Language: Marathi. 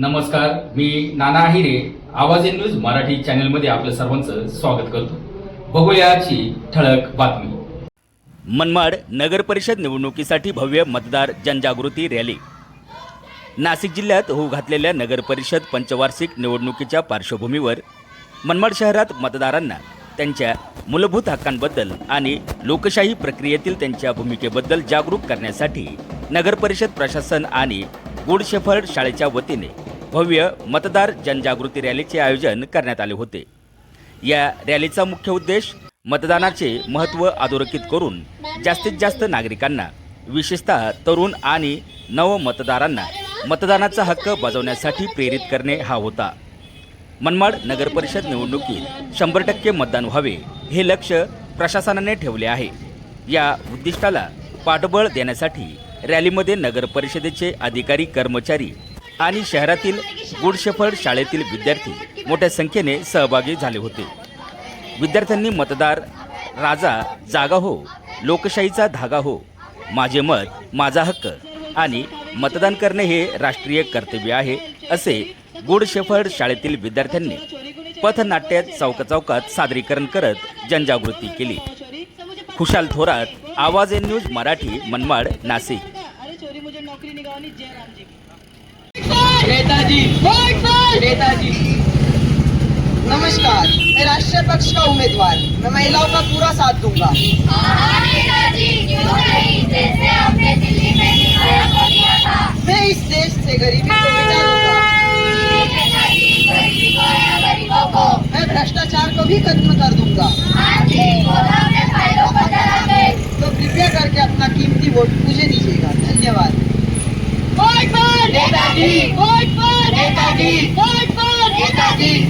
नमस्कार मी नाना आहिरे आवाज इन न्यूज मराठी चॅनलमध्ये आपलं सर्वांचं स्वागत करतो. बघूयाची ठळक बातमी. मनमाड नगर परिषद निवडणुकीसाठी भव्य मतदार जनजागृती रॅली. नाशिक जिल्ह्यात होऊ घातलेल्या नगर परिषद पंचवार्षिक निवडणुकीच्या पार्श्वभूमीवर मनमाड शहरात मतदारांना त्यांच्या मूलभूत हक्कांबद्दल आणि लोकशाही प्रक्रियेतील त्यांच्या भूमिकेबद्दल जागरूक करण्यासाठी नगर परिषद प्रशासन आणि गुड शेफर्ड शाळेच्या वतीने भव्य मतदार जनजागृती रॅलीचे आयोजन करण्यात आले होते. या रॅलीचा मुख्य उद्देश मतदानाचे महत्त्व अधोरेखित करून जास्तीत जास्त नागरिकांना विशेषतः तरुण आणि नव मतदारांना मतदानाचा हक्क बजावण्यासाठी प्रेरित करणे हा होता. मनमाड नगरपरिषद निवडणुकीत शंभर टक्के मतदान व्हावे हे लक्ष प्रशासनाने ठेवले आहे. या उद्दिष्टाला पाठबळ देण्यासाठी रॅलीमध्ये नगरपरिषदेचे अधिकारी कर्मचारी आणि शहरातील गुडशेफर्ड शाळेतील विद्यार्थी मोठ्या संख्येने सहभागी झाले होते. विद्यार्थ्यांनी मतदार राजा जागा हो लोकशाहीचा धागा हो माझे मत माझा हक्क आणि मतदान करणे हे राष्ट्रीय कर्तव्य आहे असे गुड शेफर्ड शाळेतील विद्यार्थ्यांनी पथनाट्यात चौकाचौकात सादरीकरण करत जनजागृती केली. खुशाल थोरात आवाज एन न्यूज मराठी मनमाड नाशिक. नेताजी। नेताजी। नमस्कार मैं राष्ट्रीय पक्ष का उम्मीदवार मैं महिलाओं का पूरा साथ दूँगा। मैं इस देश से गरीबी को मिटा दूँगा मैं भ्रष्टाचार को भी खत्म कर दूँगा। तो कृपया करके अपना कीमती वोट मुझे दीजिएगा। धन्यवाद। नेताजी। નેતાજી